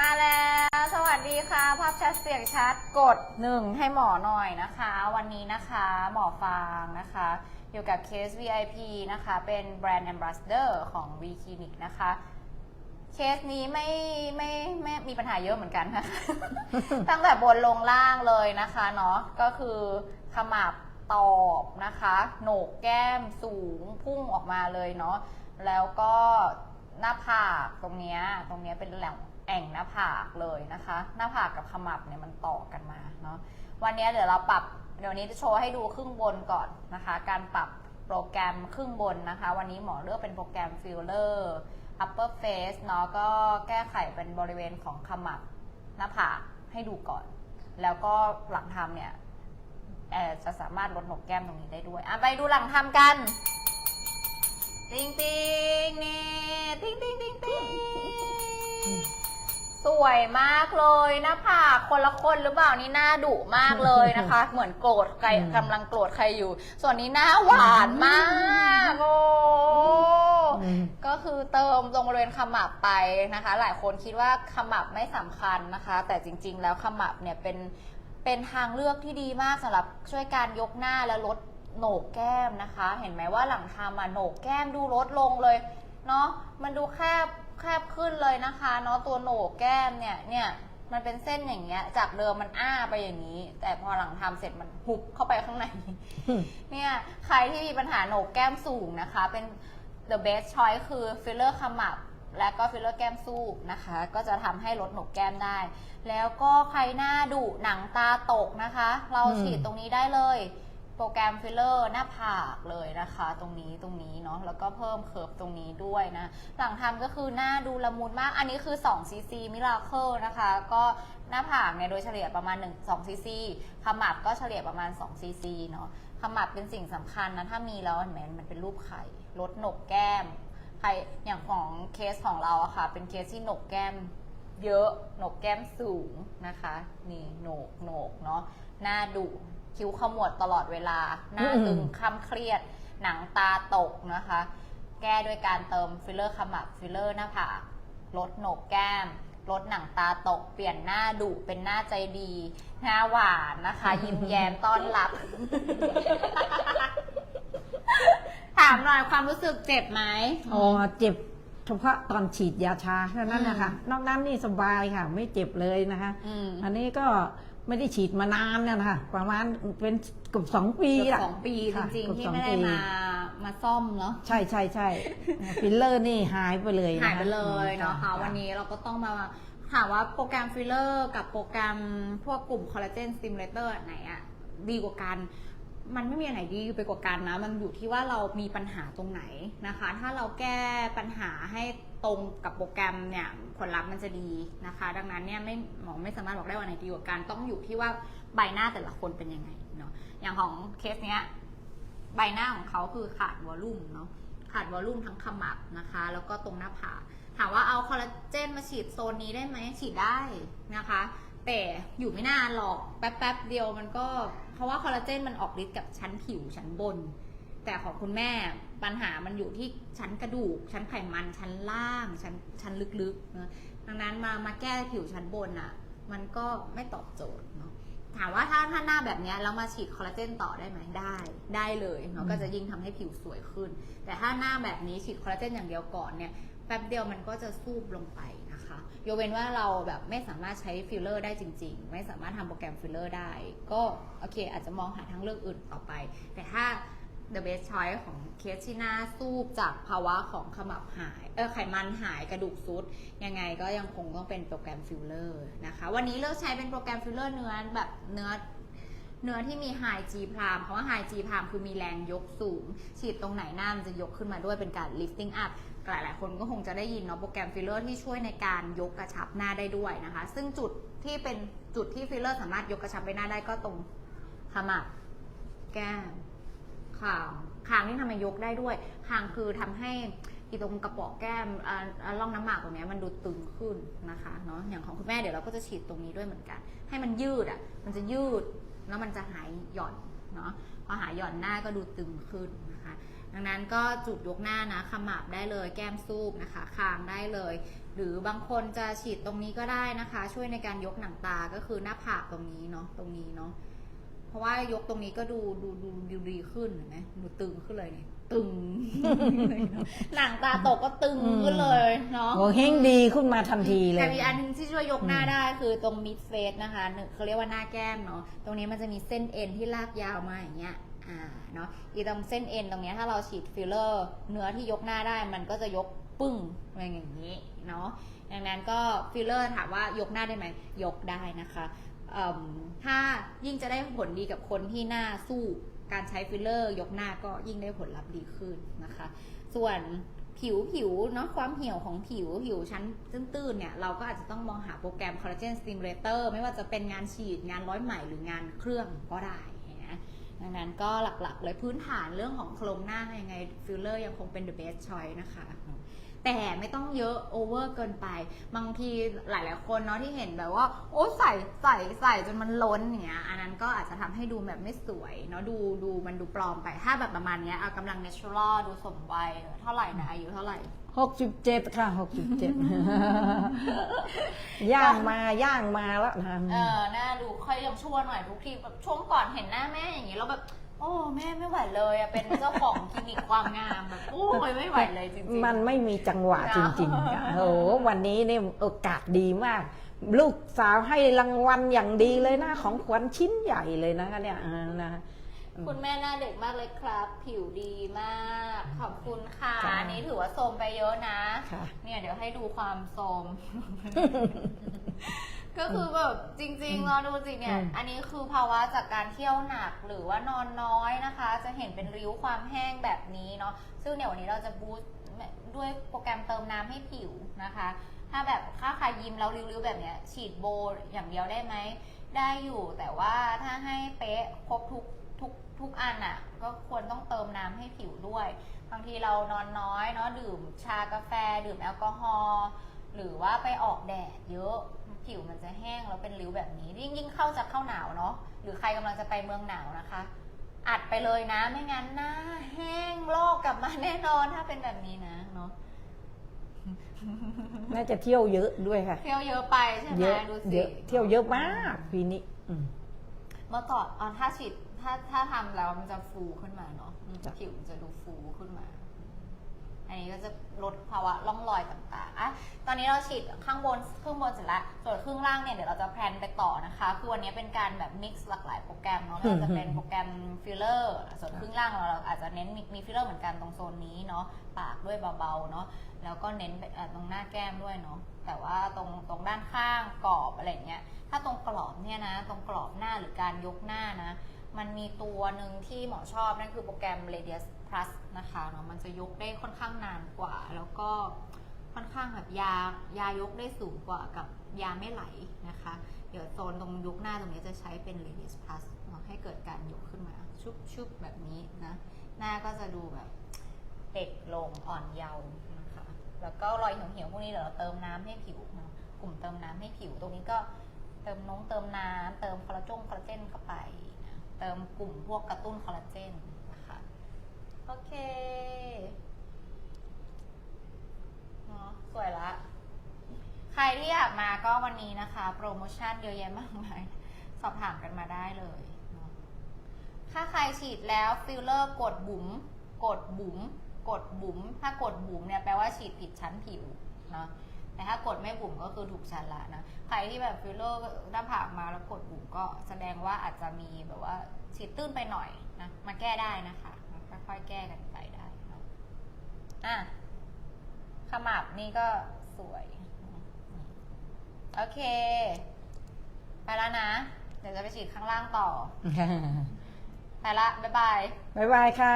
มาแล้ว สวัสดีค่ะ ภาพชัดเสียงชัดกดหนึ่งให้หมอหน่อยนะคะ วันนี้นะคะหมอฟางนะคะอยู่กับเคส VIP นะคะ เป็นแบรนด์ Ambassador ของ V Clinic นะคะ เคสนี้ไม่ไม่ไม่มีปัญหาเยอะเหมือนกันค่ะ ตั้งแต่บนลงล่างเลยนะคะเนาะก็คือขมับตอบนะคะ โหนกแก้มสูงพุ่งออกมาเลยเนาะแล้วก็หน้าผากตรงเนี้ยตรงเนี้ยเป็นแหล่ง แอ่งหน้าผากเลยนะคะ หน้าผากกับขมับเนี่ยมันต่อกันมาเนาะวันนี้เดี๋ยวเราปรับเดี๋ยวนี้จะโชว์ให้ดูครึ่งบนก่อนนะคะ การปรับโปรแกรมครึ่งบนนะคะ วันนี้หมอเลือกเป็นโปรแกรม Filler Upper Face เนาะก็แก้ไขเป็นบริเวณของขมับหน้าผากให้ดูก่อน แล้วก็หลังทำเนี่ยเอ่อจะสามารถลดหนกแก้มตรงนี้ได้ด้วยอะไปดูหลังทำกัน ติงติงนี่ติงติงติงติง สวยมากเลยหน้าผากคนละคนหรือเปล่านี่หน้าดุมากเลยนะคะ เหมือนโกรธใครอืมกำลังโกรธใครอยู่ ส่วนนี้หน้าหวานมากโอ้อืมก็คือเติมตรงบริเวณขมับไปนะคะ หลายคนคิดว่าขมับไม่สำคัญนะคะ แต่จริง ๆ แล้วขมับเนี่ยเป็นเป็นทางเลือกที่ดีมากสำหรับช่วยการยกหน้าและลดโหนกแก้มนะคะ เห็นไหมว่าหลังทำอะโหนกแก้มดูลดลงเลยเนาะมันดูแคบ แคบขึ้นเลยนะคะเนาะตัวโหนกแก้มเนี่ยเนี่ยมันเป็นเส้นอย่างเงี้ย จากเดิมมันอ้าไปอย่างนี้ แต่พอหลังทำเสร็จมันหุบเข้าไปข้างใน เนี่ยใครที่มีปัญหาโหนกแก้มสูงนะคะ เป็น the best choice คือฟิลเลอร์ขมับ และก็ฟิลเลอร์แก้มสูบนะคะ ก็จะทำให้ลดโหนกแก้มได้ แล้วก็ใครหน้าดุหนังตาตกนะคะ เราอืมฉีดตรงนี้ได้เลย โปรแกรมฟิลเลอร์หน้าผากเลยนะคะ ตรงนี้ตรงนี้เนาะแล้วก็เพิ่มเคิร์ฟตรงนี้ด้วยนะ หลังทำก็คือหน้าดูละมุนมากอันนี้คือ2 cc มิราเคิลนะคะ ก็หน้าผากเนี่ยโดยเฉลี่ยประมาณ1 2 cc ขมับก็เฉลี่ยประมาณ2 cc เนาะขมับเป็นสิ่งสำคัญนะถ้ามีแล้วเห็นไหมมันเป็นรูปไข่ลดหนกแก้มใครอย่างของเคสของเราอะค่ะ เป็นเคสที่หนกแก้มเยอะหนกแก้มสูงนะคะ นี่โหนกโหนกเนาะหน้าดุ คิ้วขมวดตลอดเวลา หน้าตึงอืมคล้ำเครียด หนังตาตกนะคะ แก้ด้วยการเติมฟิลเลอร์ขมับฟิลเลอร์หน้าผากลดโหนกแก้มลดหนังตาตกเปลี่ยนหน้าดุเป็นหน้าใจดี หน้าหวานนะคะ ยิ้มแย้มต้อนรับ ถามหน่อยความรู้สึกเจ็บไหมอ๋อเจ็บเฉพาะตอนฉีดยาชาเท่านั้นนะคะอืมนอกนั้นนี่สบายค่ะ ไม่เจ็บเลยนะคะอืมอันนี้ก็ ไม่ได้ฉีดมานานแล้วนะคะประมาณเป็นเกือบสองปีเกือบละ สองปีจค่ะริงเกือบๆที่สองไม่ได้ปี มามาซ่อมเนาะใช่ใช่ใช่ฟิลเลอร์นี่หายไปเลยนะคะหายไปเลยเนาะอืมค่ะวันนี้เราก็ต้องมาถามว่าโปรแกรมฟิลเลอร์กับโปรแกรมพวกกลุ่มคอลลาเจนสติมูเลเตอร์ไหนอะดีกว่ากัน มันไม่มีอันไหนดีไปกว่ากันนะ มันอยู่ที่ว่าเรามีปัญหาตรงไหนนะคะ ถ้าเราแก้ปัญหาให้ ตรงกับโปรแกรมเนี่ยผลลัพธ์มันจะดีนะคะ ดังนั้นเนี่ยไม่หมอไม่สามารถบอกได้ว่าไหนดีกว่ากันต้องอยู่ที่ว่าใบหน้าแต่ละคนเป็นยังไงเนาะอย่างของเคสเนี้ยใบหน้าของเขาคือขาดวอลลุ่มเนาะขาดวอลลุ่มทั้งขมับนะคะ แล้วก็ตรงหน้าผากถามว่าเอาคอลลาเจนมาฉีดโซนนี้ได้ไหมฉีดได้นะคะ แต่อยู่ไม่นานหรอกแป๊บๆเดียวมันก็เพราะว่าคอลลาเจนมันออกฤทธิ์กับชั้นผิวชั้นบน แต่ของคุณแม่ปัญหามันอยู่ที่ชั้นกระดูก ชั้นไขมันชั้นล่าง ชั้นชั้นลึกๆนะดังนั้นมามาแก้ผิวชั้นบนอะ มันก็ไม่ตอบโจทย์เนาะถามว่าถ้าถ้าหน้าแบบเนี้ยแล้วมาฉีดคอลลาเจนต่อได้ไหมได้ได้เลยเนาะอืมก็จะยิ่งทำให้ผิวสวยขึ้น แต่ถ้าหน้าแบบนี้ฉีดคอลลาเจนอย่างเดียวก่อนเนี่ยแป๊บเดียวมันก็จะซูบลงไปนะคะยกเว้นว่าเราแบบไม่สามารถใช้ฟิลเลอร์ได้จริง ๆ ไม่สามารถทำโปรแกรมฟิลเลอร์ได้ ก็โอเคอาจจะมองหาทางเลือกอื่นต่อไป แต่ถ้า the best choice ของเคสที่หน้าซูบจากภาวะของขมับหายเออไขมันหายกระดูกซุด ยังไงก็ยังคงต้องเป็นโปรแกรมฟิลเลอร์นะคะ วันนี้เลือกใช้เป็นโปรแกรมฟิลเลอร์เนื้อแบบเนื้อเนื้อที่มี High G พรามเพราะว่า High G พรามคือมีแรงยกสูง ฉีดตรงไหนหน้ามันจะยกขึ้นมาด้วยเป็นการ lifting up หลายๆคนก็คงจะได้ยินเนาะโปรแกรมฟิลเลอร์ที่ช่วยในการยกกระชับหน้าได้ด้วยนะคะ ซึ่งจุดที่เป็นจุดที่ฟิลเลอร์สามารถยกกระชับไปหน้าได้ก็ตรงขมับแก้ม คางคางนี่ทำไมยกได้ด้วยคางคือทำให้อีตรงกระป๋อแก้มร่องน้ำหมากตรงนี้มันดูตึงขึ้นนะคะเนาะอย่างของคุณแม่เดี๋ยวเราก็จะฉีดตรงนี้ด้วยเหมือนกัน ให้มันยืดอะมันจะยืดแล้วมันจะหายหย่อนเนาะพอหายหย่อนหน้าก็ดูตึงขึ้นนะคะ ดังนั้นก็จุดยกหน้านะขมับได้เลยแก้มซูบนะคะ คางได้เลย หรือบางคนจะฉีดตรงนี้ก็ได้นะคะ ช่วยในการยกหนังตาก็คือหน้าผากตรงนี้เนาะตรงนี้เนาะ เพราะว่ายกตรงนี้ก็ดูดูดูดูดีขึ้นเห็นไหมดูตึงขึ้นเลยเนี่ยตึง หนังตาตกก็ตึงขึ้นเลยเนาะโอ้เฮงดีขึ้นมาทันทีเลยแต่มีอันหนึงที่ช่วยยกหน้าได้คือตรงมิดเฟสนะคะหนึ่งเขาเรียกว่าหน้าแก้มเนาะตรงนี้มันจะมีเส้นเอ็นที่ลากยาวมาอย่างเงี้ยอ่าเนาะอีตรงเส้นเอ็นตรงเนี้ยถ้าเราฉีดฟิลเลอร์ เนื้อที่ยกหน้าได้มันก็จะยกปึ้งอะไรอย่างนี้เนาะดังนั้นก็ฟิลเลอร์ถามว่ายกหน้าได้ไหมยกได้นะคะเอิ่ม ถ้ายิ่งจะได้ผลดีกับคนที่หน้าสู้การใช้ฟิลเลอร์ ยกหน้าก็ยิ่งได้ผลลัพธ์ดีขึ้นนะคะ ส่วนผิวผิวเนาะความเหี่ยวของผิวผิวชั้นตื้นๆเนี่ย เราก็อาจจะต้องมองหาโปรแกรม collagen stimulator ไม่ว่าจะเป็นงานฉีดงานร้อยไหมหรืองานเครื่องก็ได้นะดังนั้นก็หลักๆเลยพื้นฐานเรื่องของโครงหน้ายังไงฟิลเลอร์ยังคงเป็น the best choice นะคะ แต่ไม่ต้องเยอะโอเวอร์เกินไป บางทีหลาย ๆ คนเนาะที่เห็นแบบว่า โอ้ใส่ใส่ใส่จนมันล้นอย่างเงี้ยอันนั้นก็อาจจะทำให้ดูแบบไม่สวยเนาะดูดูมันดูปลอมไปถ้าแบบประมาณเนี้ยเอากำลัง natural ดูสมวัยเท่าไหร่นะอายุเท่าไหร่หกสิบเจ็ดค่ะหกสิบเจ็ดย่างมาย่างมาแล้วนะเออหน้าดูค่อยยังชั่วหน่อยทุกทีแบบช่วงก่อนเห็นหน้าแม่อย่างงี้แล้วแบบ โอ้แม่ไม่ไหวเลยอะเป็นเจ้าของคลินิกความงามแบบโอ้ยไม่ไหวเลยจริงๆ มันไม่มีจังหวะจริงๆค่ะโอ้โหวันนี้เนี่ยโอกาสดีมาก ลูกสาวให้รางวัลอย่างดีเลยนะของขวัญชิ้นใหญ่เลยนะคะเนี่ยอ่านะคุณแม่หน้าเด็กมากเลยครับ ผิวดีมาก ขอบคุณค่ะจ้ะอันนี้ถือว่าโทรมไปเยอะนะค่ะเนี่ยเดี๋ยวให้ดูความโทรม ก็คือแบบจริงๆเราดูสิเนี่ยอืมอันนี้คือภาวะจากการเที่ยวหนักหรือว่านอนน้อยนะคะ จะเห็นเป็นริ้วความแห้งแบบนี้เนาะซึ่งเดี๋ยววันนี้เราจะบูสต์ด้วยโปรแกรมเติมน้ำให้ผิวนะคะ ถ้าแบบค่าใครยิ้มแล้วริ้วๆแบบเนี้ยฉีดโบอย่างเดียวได้ไหม ได้อยู่แต่ว่าถ้าให้เป๊ะครบทุกทุกทุกอันอะก็ควรต้องเติมน้ำให้ผิวด้วย บางทีเรานอนน้อยเนาะดื่มชากาแฟ ดื่มแอลกอฮอล์หรือว่าไปออกแดดเยอะ ผิวมันจะแห้งแล้วเป็นริ้วแบบนี้ ยิ่งยิ่งเข้าจะเข้าหนาวเนาะหรือใครกำลังจะไปเมืองหนาวนะคะ อัดไปเลยนะไม่งั้นหน้าแห้งลอกกลับมาแน่นอนถ้าเป็นแบบนี้นะเนาะน่าจะเที่ยวเยอะด้วยค่ะ เที่ยวเยอะไปใช่ไหมเยอะดูเยสิอะเที่ยวเยอะมากปีนี้อืมเมื่อก่อนอ๋อถ้าฉีดถ้าถ้าทำแล้วมันจะฟูขึ้นมาเนาะจ้ะผิวมันจะดูฟูขึ้นมา อันนี้ก็จะลดภาวะร่องรอยต่างๆอะ ตอนนี้เราฉีดข้างบนครึ่งบนเสร็จแล้ว ส่วนครึ่งล่างเนี่ยเดี๋ยวเราจะแพลนไปต่อนะคะ คือวันนี้เป็นการแบบมิกซ์หลากหลายโปรแกรมเนาะไม่ว่าจะเป็นโปรแกรมฟิลเลอร์ ส่วนครึ่งล่างเราเราอาจจะเน้นมีมีฟิลเลอร์เหมือนกันตรงโซนนี้เนาะ ปากด้วยเบาๆเนาะ แล้วก็เน้นไปเอ่อตรงหน้าแก้มด้วยเนาะ แต่ว่าตรงตรงด้านข้างกรอบอะไรอย่างเงี้ย ถ้าตรงกรอบเนี่ยนะ ตรงกรอบหน้าหรือการยกหน้านะ มันมีตัวหนึ่งที่หมอชอบนั่นคือโปรแกรม Radius Plus นะคะเนาะ มันจะยกได้ค่อนข้างนานกว่า แล้วก็ ค่อนข้างแบบยายายกได้สูงกว่ากับยาไม่ไหลนะคะ เดี๋ยวโซนตรงยกหน้าตรงนี้จะใช้เป็น Radius Plus เนาะให้เกิดการยกขึ้นมา ชุบชุบแบบนี้นะ หน้าก็จะดูแบบเด็กลงอ่อนเยาว์นะคะ แล้วก็รอยเหี่ยวๆพวกนี้เดี๋ยวเราเติมน้ำให้ผิวนะกลุ่มเติมน้ำให้ผิวตรงนี้ก็เติมน้องเติมน้ำเติมคอลลาจงคอลลาเจนเข้าไปนะเติมกลุ่มพวกกระตุ้นคอลลาเจนนะคะ โอเค สวยละ ใครที่อยากมาก็วันนี้นะคะ โปรโมชั่นเยอะแยะมากมาย สอบถามกันมาได้เลยถ้าใครฉีดแล้วฟิลเลอร์กดบุ๋มกดบุ๋มกดบุ๋มถ้ากดบุ๋มเนี่ยแปลว่าฉีดผิดชั้นผิวเนาะแต่ถ้ากดไม่บุ๋มก็คือถูกชั้นละนะใครที่แบบฟิลเลอร์หน้าผากมาแล้วกดบุ๋มก็แสดงว่าอาจจะมีแบบว่าฉีดตื้นไปหน่อยนะมาแก้ได้นะคะค่อยๆแก้กันไปได้เนาะอะ มับนี่ก็สวย โอเค ไปแล้วนะ เดี๋ยวจะไปฉีดข้างล่างต่อ ไปละ บ๊ายบาย บ๊ายบายค่ะ